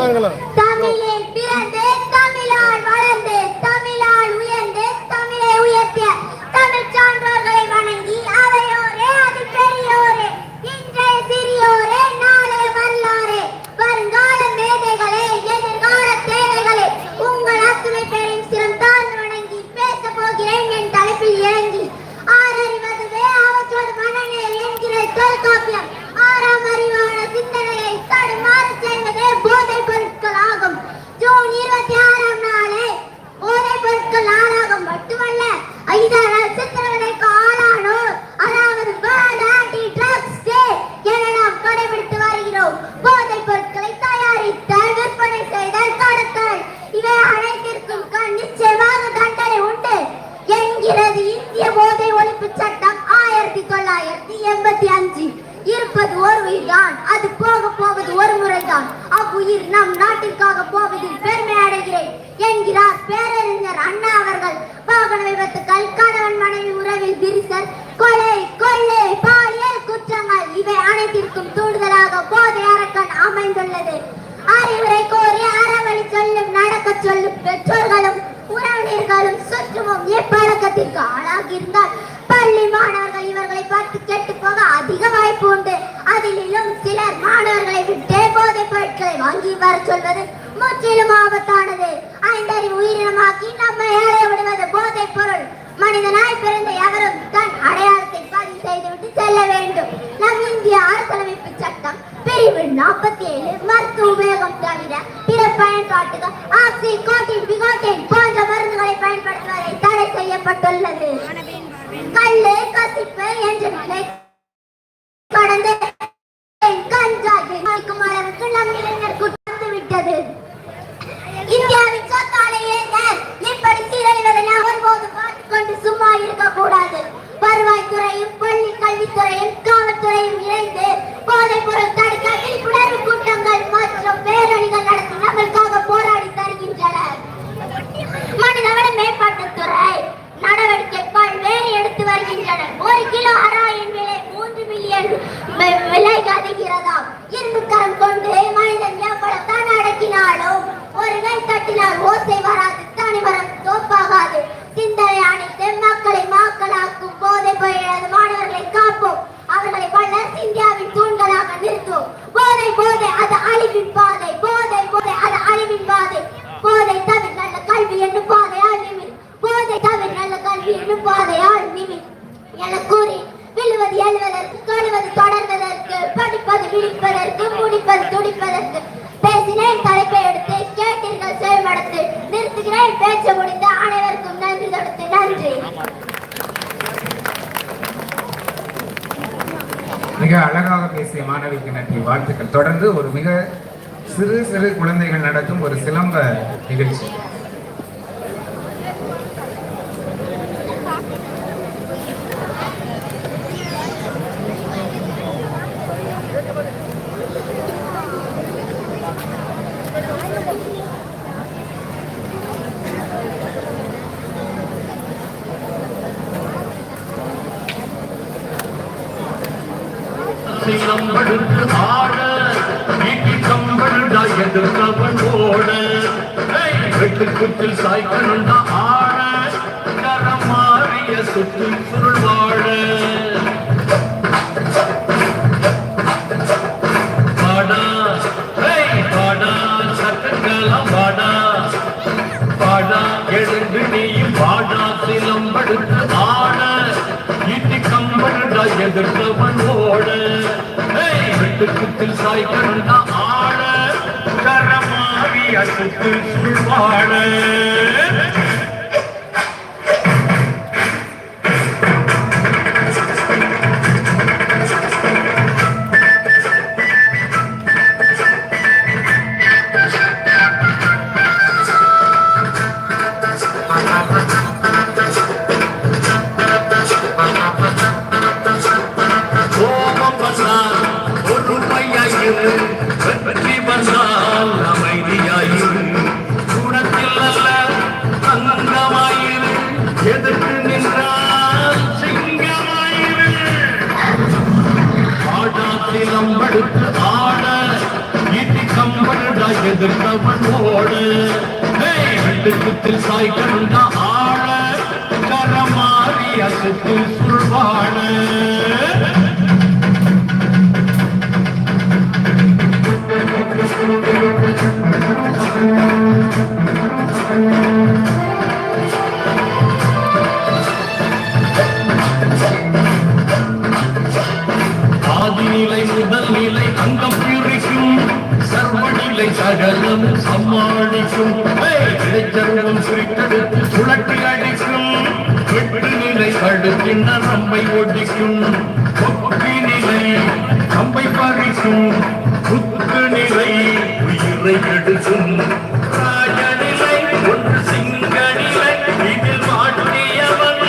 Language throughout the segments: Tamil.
三个了。அமைந்துள்ளது அறிவுரை கோரி அறவழி சொல்லும் நடக்க சொல்லும் பெற்றோர்களும் உறவினர்களும் சுற்றமும் எப்பழக்கத்திற்கு ஆளாகியிருந்தால் பள்ளி மாணவர்கள் இவர்களை பார்த்து கெட்டு போக அதிக வாய்ப்பு உண்டு. அதிலும் சிலர் மாணவர்களை விட்டே போதை பொருட்களை வாங்கி வர சொல்வது முற்றிலும் ஆபத்தானது. ஐந்தறிவு உயிரினமாக்கி நம்மை ஏழைய விடுவது போதை பொருள். மனிதனாய் பிறந்த எவரும் தன் அடையாளத்தை பதிவு செய்துவிட்டு செல்ல வேண்டும். நம் இந்திய அரசியலமைப்பு சட்டம் பிரிவு நாற்பத்தி ஏழு மருத்துவ உபயோகம் தவிர பிற பயன்பாட்டுகள் ஆக்சி கோட்டின் பிகோட்டின் போன்ற மருந்துகளை பயன்படுத்துவதை தடை செய்யப்பட்டுள்ளது. கல்லு கசிப்பு என்ற நிலை ஓசை வராது தனி மரம் தோப்பாகாது சிந்தனை அனைத்து மக்களை மாக்களாக்கும் போதை போயிடாத மாணவர்களை காப்போம். அவர்களை வல்லரசு இந்தியாவின் தூண்களாக நிறுத்தும் போதை போதை அது அழிவின் பாதை. போதை போதை அது அழிவின் பாதை. போதை தவிர நல்ல கல்வி என்னும் பாதையால் நிமிர் போதை தவிர நல்ல கல்வி என்னும் பாதையால் நிமிர் என கூறி விழுவது எழுவதற்கு தொழுவது தொடர்வதற்கு படிப்பது விழிப்பதற்கு முடிப்பது துடிப்பதற்கு பேசினேன் தலைப்பை எடுத்து கேட்டீர்கள் நிறுத்துகிறேன். பேச்சை முடித்து அனைவருக்கும் நன்றி தொடுத்து. நன்றி. மிக அழகாக பேசிய மாணவிக்கு நன்றி. வாழ்த்துக்கள். தொடர்ந்து ஒரு மிக சிறு சிறு குழந்தைகள் நடக்கும் ஒரு சிலம்ப நிகழ்ச்சி. சிலம்படுத்து ஆட வீட்டி கம்படுடா எதிர்த்தவன் ஓட வெட்டு சாய்க்கணுண்டா ஆட கரம் மாறிய சுற்று சுருள் வெட்டு குத்தில் சாய்க்கணுண்டா ஆட கரமாவி அசுத்து சுழ்வாட எதிர்த்தவன் ஓடு வெட்டுக்குத்தில் சாய் கண்ட ஆழ கரமாறி அசுத்து Thank you. நிலை கடுக்கின்ற நம்மை ஒடிக்கும் நிலை நம்மை பறிக்கும் புத்து நிலை உயிரை எடுக்கும் ராஜநிலை ஒன்று சிங்க நிலை இதில் மாட்டியவன்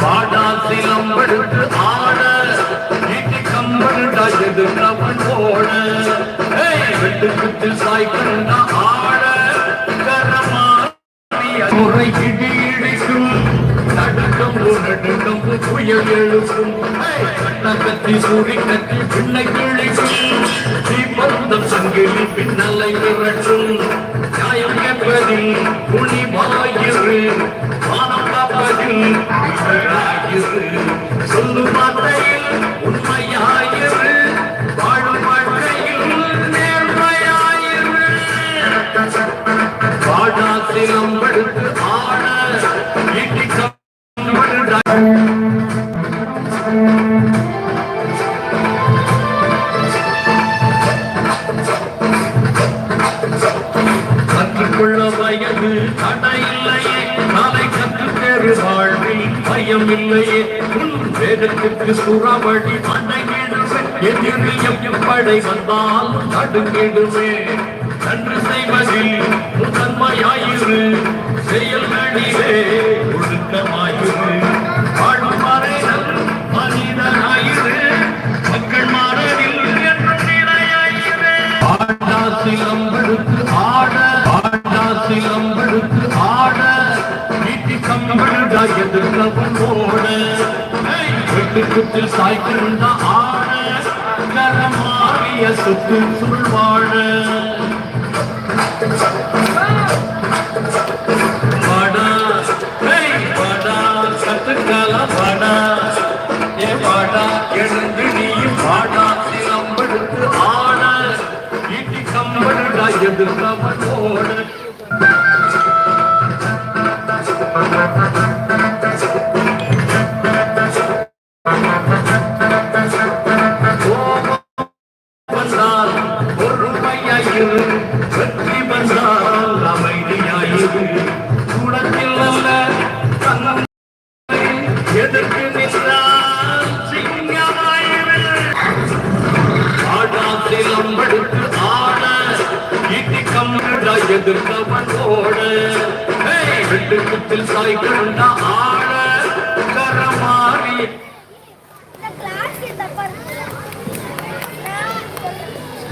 பாடா சிலம்படுத்து ஆட கம்படுடா எதிர்ந்தவன் வெட்டு குத்தில் கட்டி சூடி கட்டி பிள்ளை கிழிக்கும் தீபந்தம் சங்கிலி பின்னலை விரட்டும். நியாயம் கேட்பதில் துணிவாயிரு மானம் காப்பதில் உண்மையாயிரு தடை இல்லையே நாளை கற்றுத்தேறு வாழ்வில் பயம் இல்லையே. உன் வேதத்திற்கு சுறவழி மண்டையிடுவே எதிரில் எப்படை வந்தால் நடுங்கிடுவே கம்படுடா எதிர்ந்தவன் சாய்க்கிருந்த ஆட கரமாறிய சுத்து சுழ்வாழ வாடா ஹேய் சத்துக்கால வாடா ஏ வாடா எழுந்து நீயும் வாடா ஆட கம்படுடா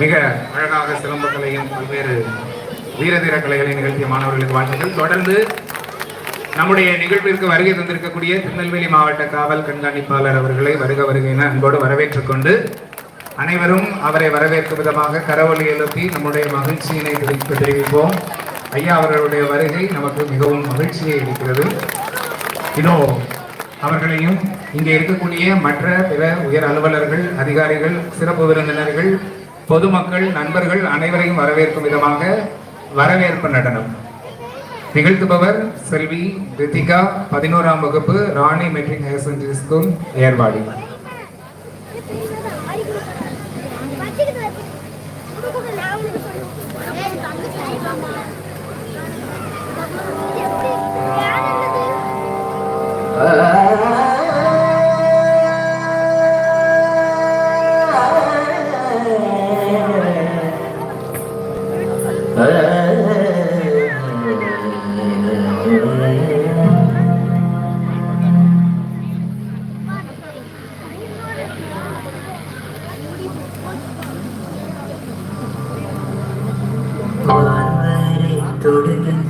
மிக அழகாக சிலம்பக்கலையும் பல்வேறு வீரதீர கலைகளை நிகழ்த்திய மாணவர்களுக்கு வாழ்த்துக்கள். தொடர்ந்து நம்முடைய நிகழ்விற்கு வருகை தந்திருக்கக்கூடிய திருநெல்வேலி மாவட்ட காவல் கண்காணிப்பாளர் அவர்களை வருக வருகை என அன்போடு வரவேற்றுக் கொண்டு அனைவரும் அவரை வரவேற்கும் விதமாக கரவொலி எழுப்பி நம்முடைய மகிழ்ச்சியினை தெரிவித்து தெரிவிப்போம். ஐயா அவர்களுடைய வருகை நமக்கு மிகவும் மகிழ்ச்சியை அளிக்கிறது. இன்னும் அவர்களையும் இங்கே இருக்கக்கூடிய மற்ற பிற உயர் அலுவலர்கள் அதிகாரிகள் சிறப்பு விருந்தினர்கள் பொதுமக்கள் நண்பர்கள் அனைவரையும் வரவேற்கும் விதமாக வரவேற்பு நடனம். நிகழ்த்துபவர் செல்வி ரித்திகா பதினோராம் வகுப்பு Rani matric higher secondary school Ervadi. തൊടുകിன்ற